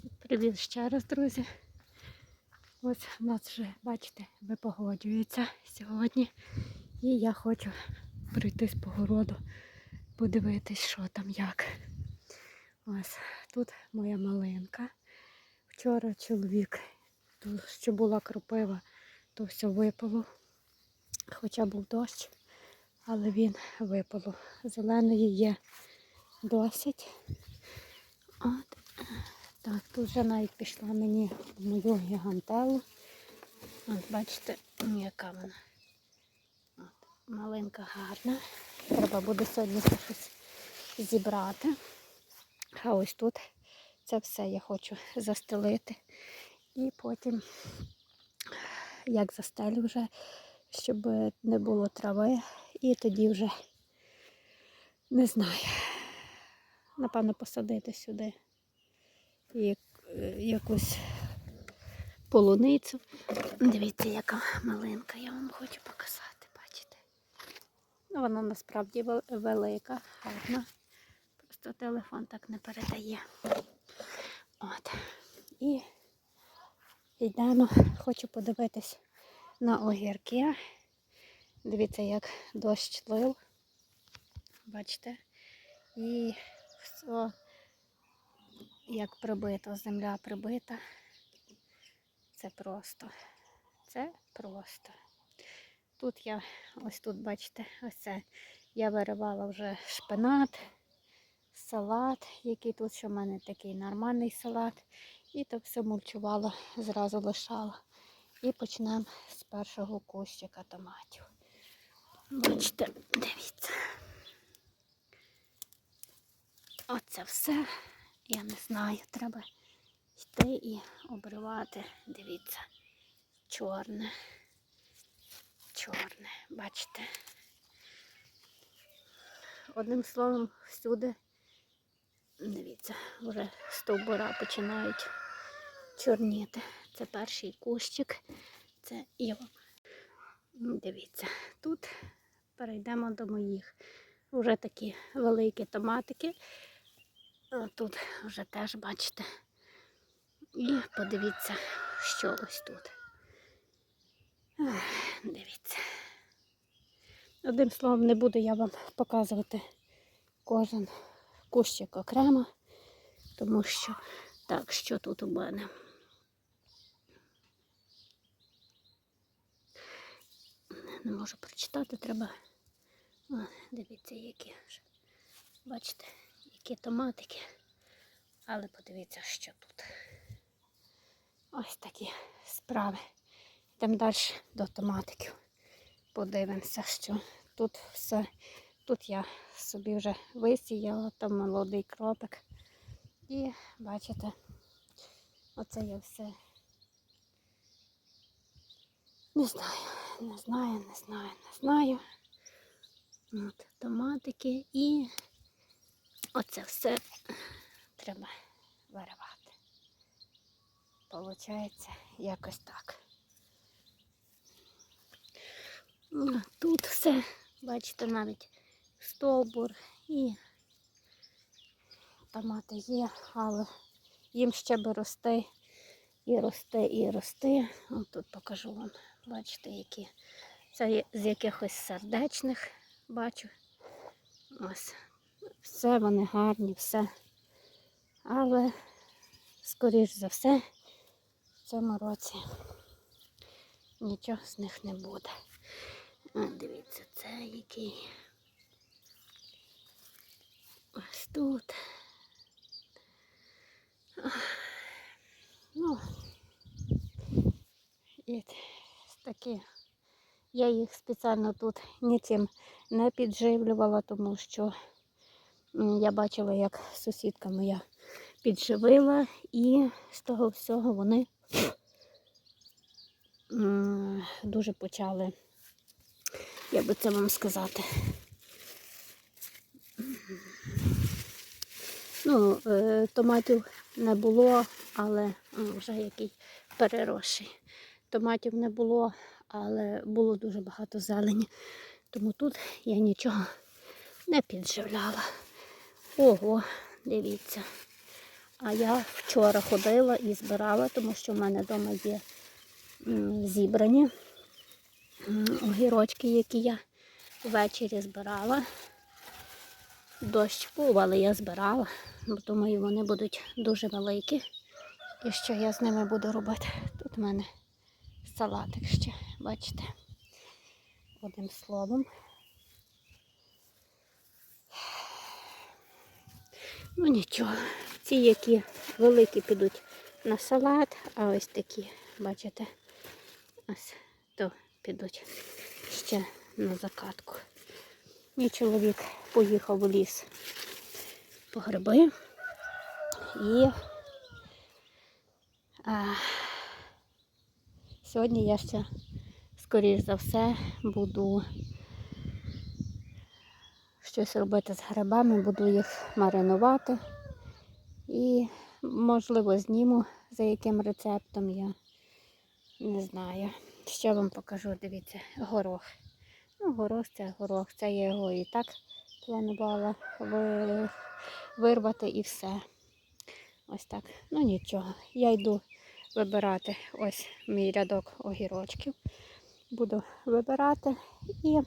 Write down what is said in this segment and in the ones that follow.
Привіт ще раз, друзі. Ось у нас вже, бачите, випогоджується сьогодні. І я хочу пройтись по городу, подивитись, що там як. Ось тут моя малинка. Вчора чоловік, то, що була кропива, то все випало. Хоча був дощ, але він випало. Зеленої є досить. От. Так, тут вже навіть пішла мені мою гігантелу. От бачите, яка вона. От, малинка гарна. Треба буде сьогодні щось зібрати. А ось тут це все я хочу застелити. І потім, як застелю вже, щоб не було трави. І тоді вже не знаю. Напевно, посадити сюди як, якусь полуницю. Дивіться, яка малинка, я вам хочу показати, бачите. Ну, вона насправді велика, гарна. Просто телефон так не передає. От. І йдемо, хочу подивитись на огірки. Дивіться, як дощ лив. Бачите? І все як прибито, земля прибита. Це просто. Це просто. Тут я, ось тут, бачите, ось це я виривала вже шпинат, салат, який тут, що в мене такий нормальний салат. І то все мульчувала, зразу лишала. І почнемо з першого кущика томатів. Бачите, дивіться. Оце все. Я не знаю, треба йти і обривати. Дивіться, чорне, чорне, бачите. Одним словом, всюди, дивіться, вже стовбура починають чорніти. Це перший кущик, це і дивіться, тут перейдемо до моїх. Вже такі великі томатики. Тут вже теж бачите. І подивіться, що ось тут. Дивіться. Одним словом, не буду я вам показувати кожен кущик окремо, тому що так, що тут у мене. Не можу прочитати, треба. О, дивіться, які. Бачите? Які томатики. Але подивіться, що тут. Ось такі справи. Йдемо далі до томатиків. Подивимося, що тут все. Тут я собі вже висіяла, там молодий кропик. І бачите, оце я все. Не знаю, не знаю, не знаю, не знаю. От, томатики і Оце все треба виривати. Получається якось так. Ну, Тут все, бачите, навіть стовбур і томати є, але їм ще би рости і рости, і рости. От тут покажу вам, бачите, які. Це з якихось сердечних бачу. Ось все вони гарні, все. Але, скоріш за все, в цьому році нічого з них не буде. О, дивіться, це який. Ось тут. Ну, і такі. Я їх спеціально тут нічим не підживлювала, тому що я бачила, як сусідка моя підживила, і з того всього вони дуже почали, як би це вам сказати. Ну, е, томатів не було, але вже який переросший. Томатів не було, але було дуже багато зелені. Тому тут я нічого не підживляла. Ого, дивіться. А я вчора ходила і збирала, тому що в мене вдома є зібрані огірочки, які я ввечері збирала. Дощ був, але я збирала, бо думаю, вони будуть дуже великі. І що я з ними буду робити? Тут в мене салатик ще, бачите. Одним словом. Ну нічого, ці, які великі підуть на салат, а ось такі, бачите, ось то підуть ще на закатку. Мій чоловік поїхав в ліс по гриби і а, сьогодні я ще, скоріш за все, буду щось робити з грибами, буду їх маринувати. І, можливо, зніму за яким рецептом я не знаю. Що вам покажу, дивіться, горох. Ну, горох це горох, це я його і так планувала вирвати і все. Ось так. Ну нічого. Я йду вибирати ось мій рядок огірочків. Буду вибирати і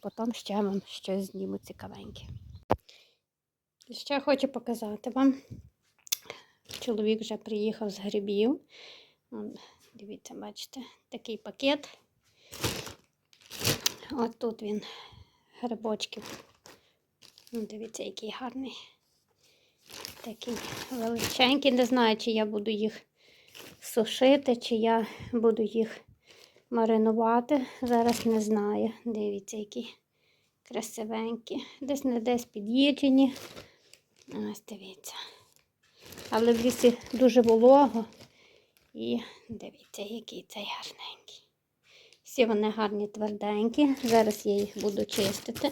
потім ще вам щось зніму цікавеньке. Ще хочу показати вам. Чоловік вже приїхав з грибів. Дивіться, бачите, такий пакет. От тут він грибочків. Ну, Дивіться, який гарний. Такий величенький. Не знаю, чи я буду їх сушити, чи я буду їх маринувати. Зараз не знаю. Дивіться, які красивенькі. Десь не десь під'їджені. Ось дивіться. Але в лісі дуже волого. І дивіться, який цей гарненький. Всі вони гарні, тверденькі. Зараз я їх буду чистити.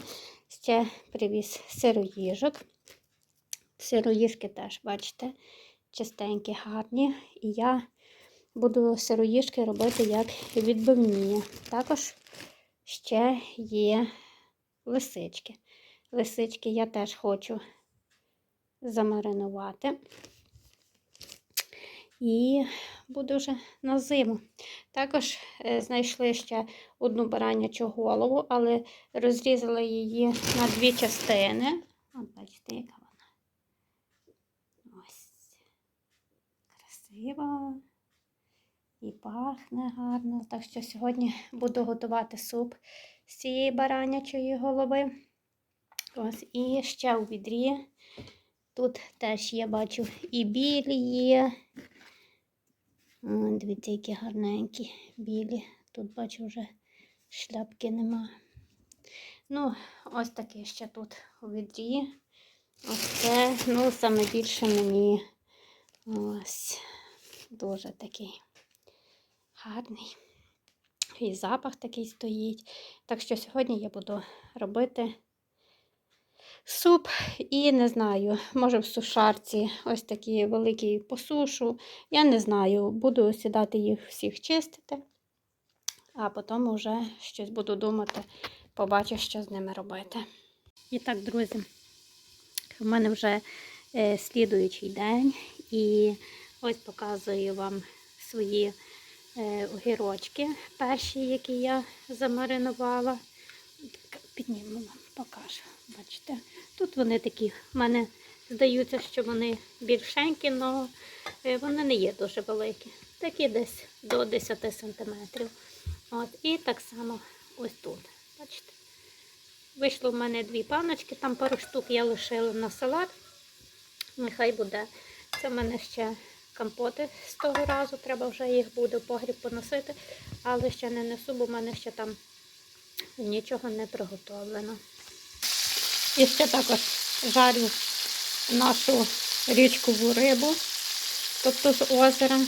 Ще привіз сироїжок. Сироїжки теж, бачите, чистенькі, гарні. І я буду сироїжки робити як відбивні. Також ще є лисички. Лисички я теж хочу замаринувати. І буду вже на зиму. Також е, знайшли ще одну баранячу голову, але розрізали її на дві частини. От бачите, яка вона. Ось. Красива. І пахне гарно. Так що сьогодні буду готувати суп з цієї баранячої голови. Ось, і ще у відрі. Тут теж я бачу і білі є. Дивіться, які гарненькі білі. Тут бачу вже шляпки нема. Ну, ось таке ще тут у відрі. Ось це, ну, саме більше мені ось дуже такий гарний. І запах такий стоїть. Так що сьогодні я буду робити суп і не знаю, може в сушарці ось такі великі посушу. Я не знаю, буду сідати їх всіх чистити, а потім вже щось буду думати, побачу, що з ними робити. І так, друзі, в мене вже е, слідуючий день, і ось показую вам свої огірочки, перші, які я замаринувала. Підніму вам, покажу. Бачите, тут вони такі, в мене здаються, що вони більшенькі, але вони не є дуже великі. Такі десь до 10 сантиметрів. От, і так само ось тут. Бачите? Вийшло в мене дві паночки, там пару штук я лишила на салат. Нехай буде. Це в мене ще компоти з того разу. Треба вже їх буде в погріб поносити, але ще не несу, бо в мене ще там нічого не приготовлено. І ще також жарю нашу річкову рибу, тобто з озера.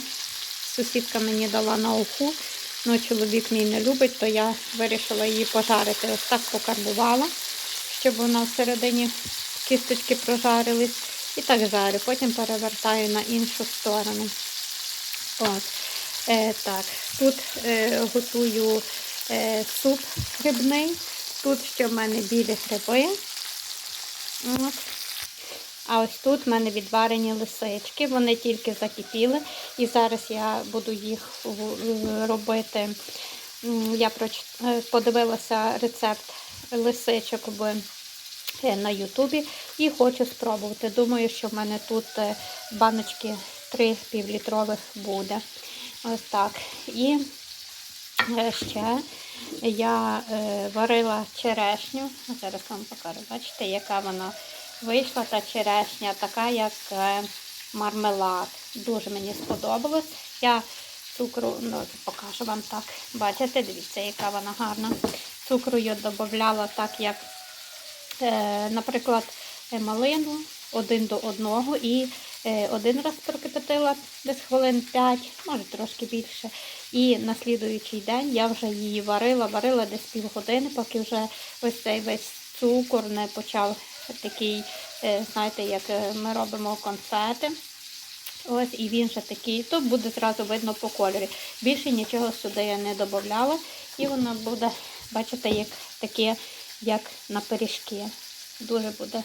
Сусідка мені дала на уху, але чоловік мій не любить, то я вирішила її пожарити. Ось так покарбувала, щоб вона всередині кісточки прожарились. І так жарю, потім перевертаю на іншу сторону. От. Е, так, Тут е, готую е, суп грибний. Тут ще в мене білі гриби. От. А ось тут в мене відварені лисички, вони тільки закипіли. І зараз я буду їх робити. Я е, подивилася рецепт лисичок в на Ютубі і хочу спробувати. Думаю, що в мене тут е, баночки 3 півлітрових буде. Ось так. І е, ще я е, варила черешню. Зараз вам покажу. Бачите, яка вона вийшла, та черешня, така як мармелад. Дуже мені сподобалось. Я цукру, ну, покажу вам так. Бачите, дивіться, яка вона гарна. Цукру я додавала так, як наприклад, е, малину один до одного і е, один раз прокипятила десь хвилин 5, може трошки більше. І на слідуючий день я вже її варила, варила десь півгодини, поки вже ось цей весь цукор не почав такий, е, знаєте, як е, ми робимо конфети. Ось і він ще такий, то буде зразу видно по кольорі. Більше нічого сюди я не додавала. І воно буде, бачите, як таке, як на пиріжки. Дуже буде.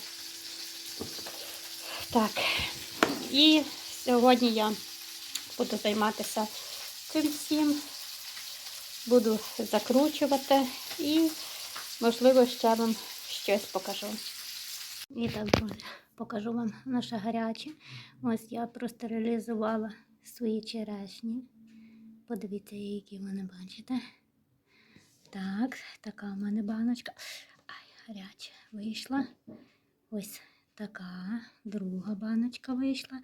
Так. І сьогодні я буду займатися цим всім. Буду закручувати і, можливо, ще вам щось покажу. І так, друзі, покажу вам наше гаряче. Ось я простерилізувала свої черешні. Подивіться, які вони бачите. Так, така в мене баночка. Ай, гаряча вийшла. Ось така друга баночка вийшла.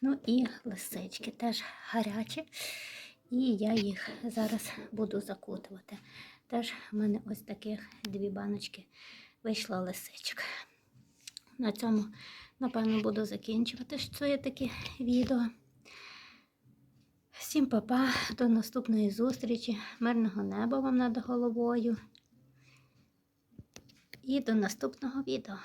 Ну і лисички теж гарячі. І я їх зараз буду закутувати. Теж в мене ось таких дві баночки вийшла лисичок. На цьому, напевно, буду закінчувати своє таке відео. Всім па-па, до наступної зустрічі. Мирного неба вам над головою. І до наступного відео.